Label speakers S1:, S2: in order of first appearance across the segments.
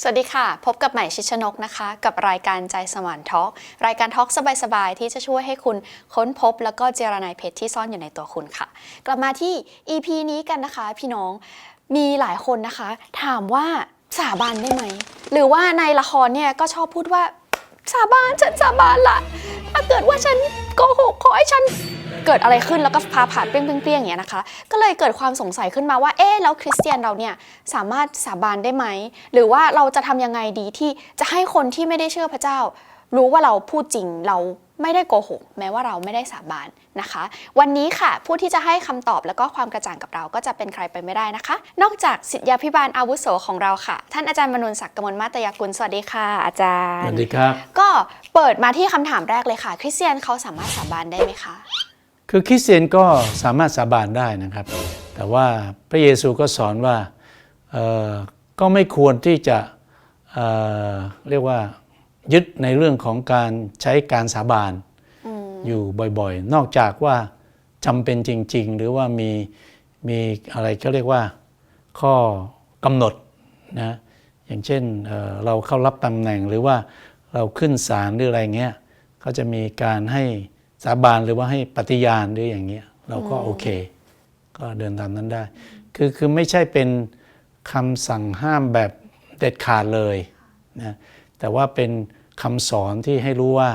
S1: สวัสดีค่ะ พบกับใหม่ชิชนกนะคะ กับรายการใจสมานทอล์กรายการทอล์กสบายๆ ที่จะช่วยให้คุณค้นพบ แล้วก็เจรนายเพชรที่ซ่อนอยู่ในตัวคุณค่ะ กลับมาที่ EP นี้กันนะคะ พี่น้องมีหลายคนนะคะ ถามว่าสาบานได้ไหม หรือว่าในละครเนี่ยก็ชอบพูดว่าสาบานฉันสาบานละถ้าเกิดว่าฉันโกหกขอให้ฉัน เกิดอะไรขึ้นแล้วก็พาผ่านเปรี้ยงๆๆอย่างเงี้ยนะคะ ก็เลยเกิดความสงสัยขึ้นมาว่าเอ๊ะแล้วคริสเตียนเราเนี่ยสามารถสาบานได้ไหม หรือว่าเราจะทำยังไงดีที่จะให้คนที่ไม่ได้เชื่อพระเจ้า รู้ว่าเราพูดจริงเราไม่ได้โกหก แม้ว่าเราไม่ได้สาบานนะคะ วันนี้ค่ะ ผู้ที่จะให้คำตอบแล้วก็ความกระจ่างกับเราก็จะเป็นใครไปไม่ได้นะคะ นอกจากศิษยาพิบาลอาวุโสของเราค่ะ ท่านอาจารย์มนุนศักดิ์กมลมาตยากุลสวัสดีค่ะ อาจาร
S2: ส
S1: ย์
S2: วัสดีครับ
S1: ก็เปิดมาที่คำถามแรกเลยค่ะ คริสเตียนเขาสามารถสาบานได้ไหมคะ
S2: คือคริสเตียนก็สามารถสาบานได้นะครับ แต่ว่าพระเยซูก็สอนว่าเอ่อก็ไม่ควรที่จะเอ่อเรียกว่ายึดในเรื่องของการใช้การสาบานอยู่บ่อยๆ นอกจากว่าจำเป็นจริง ๆ หรือว่ามีมีอะไรก็เรียกว่าข้อกำหนดนะอย่างเช่นเอ่อเราเข้ารับตำแหน่งหรือว่าเราขึ้นศาลหรืออะไรเงี้ยก็จะมีการให้ สาบานหรือว่าให้ปฏิญาณหรืออย่างเงี้ยเราก็โอเค ก็เดินตามนั้นได้ คือคือไม่ใช่เป็นคำสั่งห้ามแบบเด็ดขาดเลยนะแต่ว่าเป็นคำสอนที่ให้รู้ว่า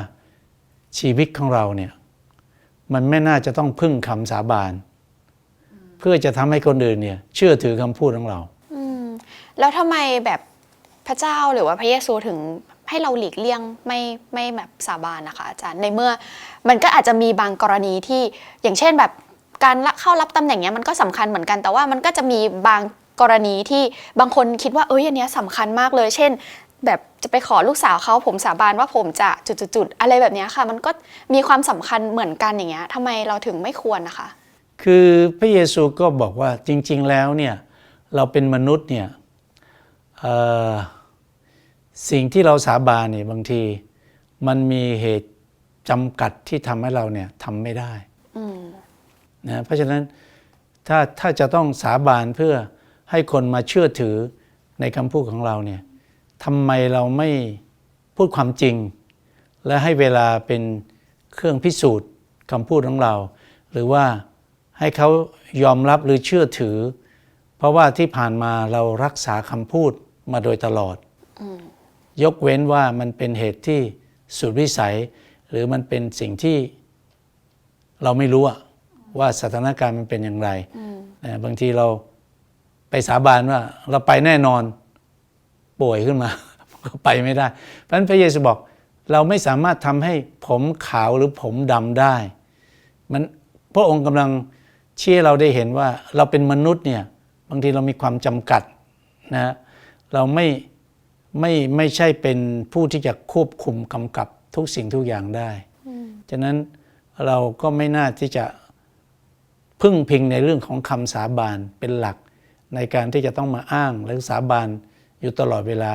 S2: ชีวิตของเราเนี่ยมันไม่น่าจะต้องพึ่งคำสาบาน เพื่อจะทำให้คนอื่นเนี่ยเชื่อถือคำพูดของเรา
S1: อืมแล้วทำไมแบบพระเจ้าหรือว่าพระเยซูถึง ให้เราหลีกเลี่ยงไม่ไม่แบบสาบานนะคะอาจารย์ในเมื่อมันก็อาจจะมีบางกรณีที่อย่างเช่นแบบการเข้ารับตำแหน่งเนี้ยมันก็สำคัญเหมือนกันแต่ว่ามันก็จะมีบางกรณีที่บางคนคิดว่าเอ้ยอันเนี้ยสำคัญมากเลย เช่น แบบจะไปขอลูกสาวเขาผมสาบานว่าผมจะจุดๆอะไรแบบเนี้ยค่ะ มันก็มีความสำคัญเหมือนกันอย่างเงี้ยทำไมเราถึงไม่ควรนะคะ
S2: คือพระเยซูก็บอกว่าจริง ๆ แล้วเนี่ยเราเป็นมนุษย์เนี่ยเอ่อ สิ่งที่เราสาบานเนี่ยบางที มันมีเหตุจำกัดที่ทำให้เราเนี่ยทำไม่ได้นะเพราะฉะนั้นถ้าถ้าจะต้องสาบานเพื่อให้คนมาเชื่อถือในคำพูดของเราเนี่ยทำไมเราไม่พูดความจริง และให้เวลาเป็นเครื่องพิสูจน์คำพูดของเรา หรือว่าให้เขายอมรับหรือเชื่อถือ เพราะว่าที่ผ่านมาเรารักษาคำพูดมาโดยตลอด ยกเว้นว่ามันเป็นเหตุที่สุดวิสัย หรือมันเป็นสิ่งที่เราไม่รู้อะว่าสถานการณ์มันเป็นอย่างไรนะบางทีเราไปสาบานว่าเราไปแน่นอนป่วยขึ้นมา ก็ไปไม่ได้ เพราะฉะนั้นพระเยซูบอก เราไม่สามารถทำให้ผมขาวหรือผมดำได้ มันพระองค์กำลังชี้ให้เราได้เห็นว่าเราเป็นมนุษย์เนี่ยบางทีเรามีความจำกัดนะฮะเราไม่ ไม่ไม่ใช่เป็นผู้ที่จะควบคุมกำกับทุกสิ่งทุกอย่างได้ฉะนั้นเราก็ไม่น่าที่จะพึ่งพิงในเรื่องของคำสาบานเป็นหลัก ในการที่จะต้องมาอ้างและสาบานอยู่ตลอดเวลา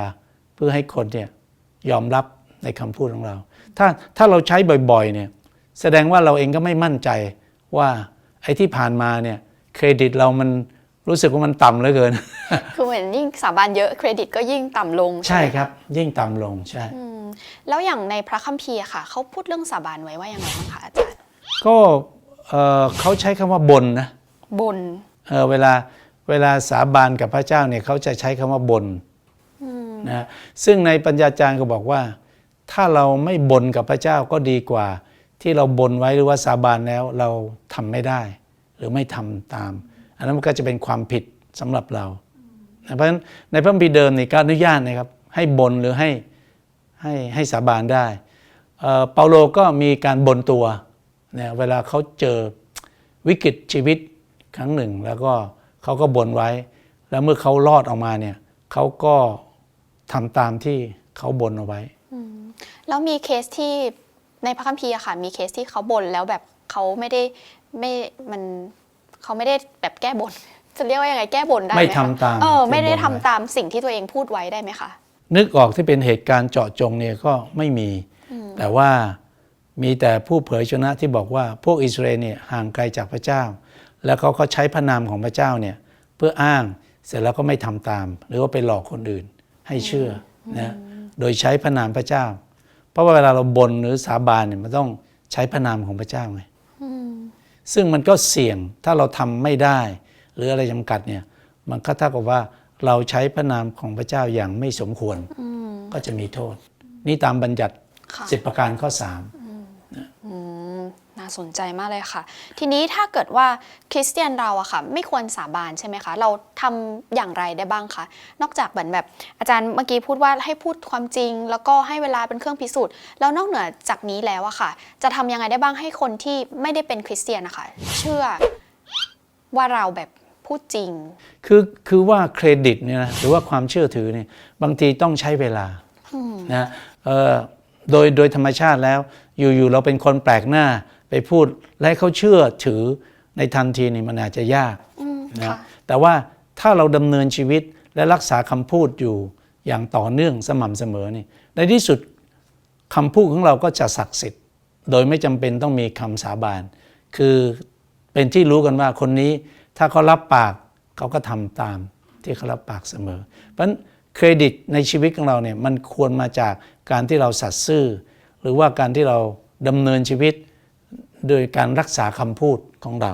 S2: เพื่อให้คนเนี่ยยอมรับในคำพูดของเรา ถ้าถ้าเราใช้บ่อยๆเนี่ยแสดงว่าเราเองก็ไม่มั่นใจว่าไอ้ที่ผ่านมาเนี่ยเครดิตเรามัน รู้สึกว่ามันต่ำเหลือเกิน
S1: คือเหมือนยิ่งสาบานเยอะเครดิตก็ยิ่งต่ำลง
S2: ใช่
S1: ไหมะ
S2: ครับ ยิ่งต่ำลงใช่
S1: อืมแล้วอย่างในพระคัมภีร์อะค่ะ เขาพูดเรื่องสาบานไว้ว่ายังไงบ้างคะอาจารย์
S2: ก็เอ่อเขาใช้คำว่าบนนะ
S1: บน
S2: เอ่อเวลาเวลาสาบานกับพระเจ้าเนี่ยเขาจะใช้คำว่าบนนะซึ่งในปัญญาจารย์ก็บอกว่า ถ้าเราไม่บนกับพระเจ้าก็ดีกว่า ที่เราบนไว้หรือว่าสาบานแล้วเราทำไม่ได้ หรือไม่ทำตาม อันนั้นมันก็จะเป็นความผิดสำหรับเรา เพราะฉะนั้นในพระคัมภีร์เดิมนี่ก็อนุญาตนะครับ ให้บนหรือให้ให้ให้สาบานได้เปาโลก็มีการบนตัวเนี่ยเวลาเขาเจอวิกฤตชีวิตครั้งหนึ่ง แล้วก็เขาก็บนไว้ แล้วเมื่อเขารอดออกมาเนี่ยเขาก็ทำตามที่เขาบนเอาไว้
S1: แล้วมีเคสที่ในพระคัมภีร์อะค่ะมีเคสที่เขาบนแล้วแบบเขาไม่ได้ไม่มัน เขาไม่ได้แบบแก้บน จะเรียกว่ายังไงแก้บนได้ห
S2: ไม่
S1: คะ
S2: ทำตาม
S1: เออ
S2: ที่
S1: ไม่ได้
S2: บน
S1: ทำ
S2: ไว้
S1: ตามสิ่งที่ตัวเองพูดไว้ได้ไหมคะ
S2: นึกออกที่เป็นเหตุการณ์เจาะจงเนี่ยก็ไม่มี แต่ว่ามีแต่ผู้เผยชนะที่บอกว่าพวกอิสราเอลเนี่ยห่างไกลจากพระเจ้า แล้วเขาก็ใช้พระนามของพระเจ้าเนี่ยเพื่ออ้างเสร็จแล้วก็ไม่ทำตาม หรือว่าไปหลอกคนอื่นให้เชื่อนะโดยใช้พระนามพระเจ้า เพราะว่าเวลาเราบนหรือสาบานเนี่ยมันต้องใช้พระนามของพระเจ้าไง ซึ่งมันก็เสี่ยงถ้าเราทำไม่ได้ หรืออะไรจำกัดเนี่ยมันก็เท่ากับว่าเราใช้พระนามของพระเจ้าอย่างไม่สมควรก็จะมีโทษ นี่ตามบัญญัติ
S1: ค่ะ
S2: สิบประการข้อสาม
S1: น่าสนใจมากเลยค่ะ ทีนี้ถ้าเกิดว่าคริสเตียนเราอะค่ะ ไม่ควรสาบานใช่ไหมคะ เราทำอย่างไรได้บ้างคะ นอกจากเหมือนแบบอาจารย์เมื่อกี้พูดว่าให้พูดความจริง แล้วก็ให้เวลาเป็นเครื่องพิสูจน์ แล้วนอกเหนือจากนี้แล้วอะค่ะ จะทำยังไงได้บ้างให้คนที่ไม่ได้เป็นคริสเตียนนะคะ เชื่อว่าเราแบบพูดจริง
S2: คือคือว่าเครดิตเนี่ยนะหรือว่าความเชื่อถือเนี่ยบางทีต้องใช้เวลานะเอ่อโดยโดยธรรมชาติแล้วอยู่ๆเราเป็นคนแปลกหน้า ไปพูดและให้เขาเชื่อถือในทันทีนี่มันอาจจะยากนะ
S1: ค่ะ
S2: แต่ว่าถ้าเราดำเนินชีวิตและรักษาคำพูดอยู่อย่างต่อเนื่องสม่ำเสมอนี่ในที่สุดคำพูดของเราก็จะศักดิ์สิทธิ์ โดยไม่จำเป็นต้องมีคำสาบาน คือเป็นที่รู้กันว่าคนนี้ถ้าเขารับปากเขาก็ทำตามที่เขารับปากเสมอ เพราะฉะนั้นเครดิตในชีวิตของเราเนี่ยมันควรมาจากการที่เราสัตย์ซื่อ หรือว่าการที่เราดำเนินชีวิต โดยการรักษาคำพูดของเรา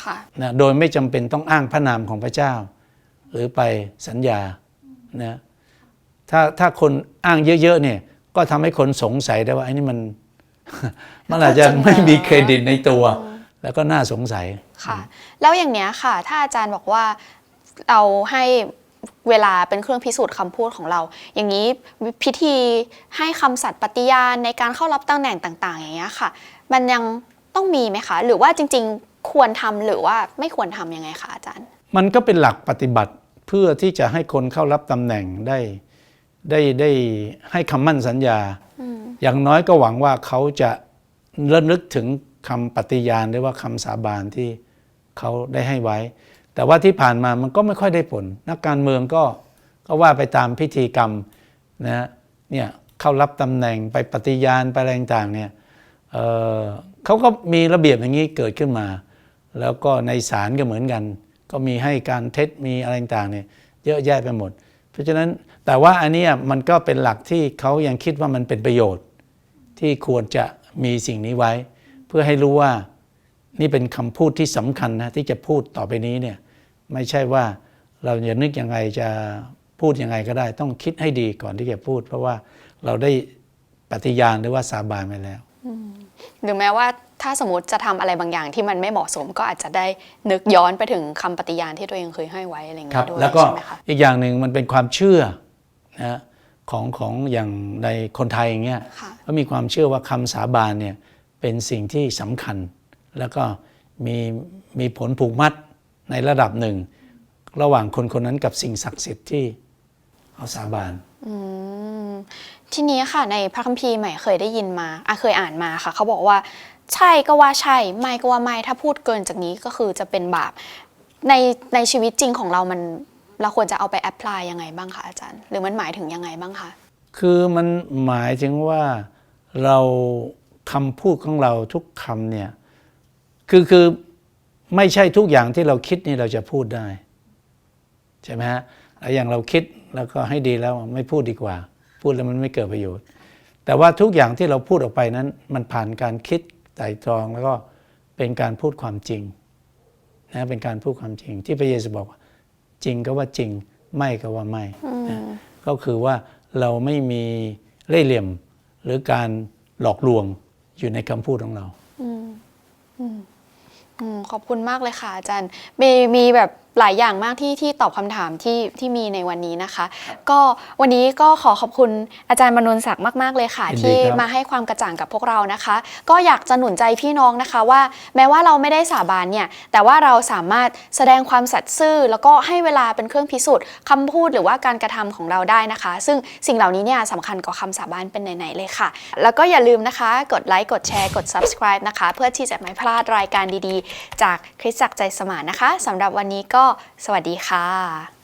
S1: ค่ะ
S2: นะโดยไม่จำเป็นต้องอ้างพระนามของพระเจ้า หรือไปสัญญานะถ้าถ้าคนอ้างเยอะๆเนี่ยก็ทำให้คนสงสัยได้ว่าไอ้นี่มันมันอาจจะไม่มีเครดิตในตัว แล้วก็น่าสงสัย
S1: ค่ะ แล้วอย่างเนี้ยค่ะ ถ้าอาจารย์บอกว่าเราให้เวลาเป็นเครื่องพิสูจน์คำพูดของเรา อย่างนี้พิธีให้คำสัตย์ปฏิญาณในการเข้ารับตำแหน่งต่าง ๆ อย่างเงี้ยค่ะ มันยังต้องมีไหมคะ หรือว่าจริง ๆ ควรทำหรือว่าไม่ควรทำยังไงคะอาจารย์
S2: มันก็เป็นหลักปฏิบัติเพื่อที่จะให้คนเข้ารับตำแหน่งได้ได้ได้ให้คำมั่นสัญญา อย่างน้อยก็หวังว่าเขาจะระลึกถึงคำปฏิญาณหรือว่าคำสาบานที่เขาได้ให้ไว้ แต่ว่าที่ผ่านมามันก็ไม่ค่อยได้ผล นักการเมืองก็ก็ว่าไปตามพิธีกรรมนะฮะเนี่ยเข้ารับตำแหน่งไปปฏิญาณไปอะไรต่างๆเนี่ย เขาก็มีระเบียบอย่างนี้เกิดขึ้นมา แล้วก็ในศาลก็เหมือนกัน ก็มีให้การเท็จมีอะไรต่างเนี่ยเยอะแยะไปหมด เพราะฉะนั้นแต่ว่าอันนี้มันก็เป็นหลักที่เขายังคิดว่ามันเป็นประโยชน์ ที่ควรจะมีสิ่งนี้ไว้ เพื่อให้รู้ว่านี่เป็นคำพูดที่สำคัญนะที่จะพูดต่อไปนี้เนี่ยไม่ใช่ว่าเราจะนึกยังไงจะพูดยังไงก็ได้ ต้องคิดให้ดีก่อนที่จะพูด เพราะว่าเราได้ปฏิญาณหรือว่าสาบานไปแล้ว
S1: หรือแม้ว่าถ้าสมมติจะทำอะไรบางอย่างที่มันไม่เหมาะสมก็อาจจะได้นึกย้อนไปถึงคำปฏิญาณที่ตัวเองเคยให้ไว้อะไรอย่าง
S2: ครั
S1: เงี้
S2: บ
S1: ยด้วย
S2: แล้วก็
S1: ใช่ไหมคะ
S2: อีกอย่างหนึ่งมันเป็นความเชื่อนะของของอย่างในคนไทยอย่างเงี้ย
S1: ค่ะ
S2: ก็มีความเชื่อว่าคำสาบานเนี่ยเป็นสิ่งที่สำคัญ แล้วก็มีมีผลผูกมัดในระดับหนึ่ง ระหว่างคนคนนั้นกับสิ่งศักดิ์สิทธิ์ที่เอาสาบาน
S1: ทีนี้ค่ะในพระคัมภีร์ใหม่เคยได้ยินมาอะเคยอ่านมาค่ะ เขาบอกว่า ใช่ก็ว่าใช่ ไม่ก็ว่าไม่ถ้าพูดเกินจากนี้ก็คือจะเป็นบาปในในชีวิตจริงของเรามันเราควรจะเอาไปแอพพลายยังไงบ้างคะอาจารย์ หรือมันหมายถึงยังไงบ้างคะ
S2: คือมันหมายถึงว่าเราคำพูดของเราทุกคำเนี่ยคือคือไม่ใช่ทุกอย่างที่เราคิดนี่เราจะพูดได้ ใช่ไหมฮะอย่างเราคิด แล้วก็ให้ดีแล้วไม่พูดดีกว่า พูดแล้วมันไม่เกิดประโยชน์ แต่ว่าทุกอย่างที่เราพูดออกไปนั้น มันผ่านการคิดไตร่ตรองแล้วก็เป็นการพูดความจริงนะเป็นการพูดความจริง ที่พระเยซูบอกว่าจริงก็ว่าจริงไม่ก็ว่าไม่นะก็คือว่าเราไม่มีเล่ห์เหลี่ยมหรือการหลอกลวงอยู่ในคำพูดของเรา
S1: อืมขอบคุณมากเลยค่ะอาจารย์มีมีแบบหลายอย่างมากที่ที่ตอบคำถามที่ที่มีในวันนี้นะคะ ก็วันนี้ก็ขอขอบคุณอาจารย์มนุนศักดิ์มาก ๆ เลยค่ะ
S2: ยินดี
S1: ที่
S2: ครับ
S1: มาให้ความกระจ่างกับพวกเรานะคะ ก็อยากจะหนุนใจพี่น้องนะคะว่า แม้ว่าเราไม่ได้สาบานเนี่ยแต่ว่าเราสามารถแสดงความสัตย์ซื่อ แล้วก็ให้เวลาเป็นเครื่องพิสูจน์คำพูดหรือว่าการกระทำของเราได้นะคะ ซึ่งสิ่งเหล่านี้เนี่ยสำคัญกว่าคำสาบานเป็นไหนๆเลยค่ะ แล้วก็อย่าลืมนะคะ กดไลค์กดแชร์กด subscribe นะคะ เพื่อที่จะไม่พลาดรายการดีๆ จากคริสตจักรใจสมานนะคะสำหรับวันนี้ก็สวัสดีค่ะ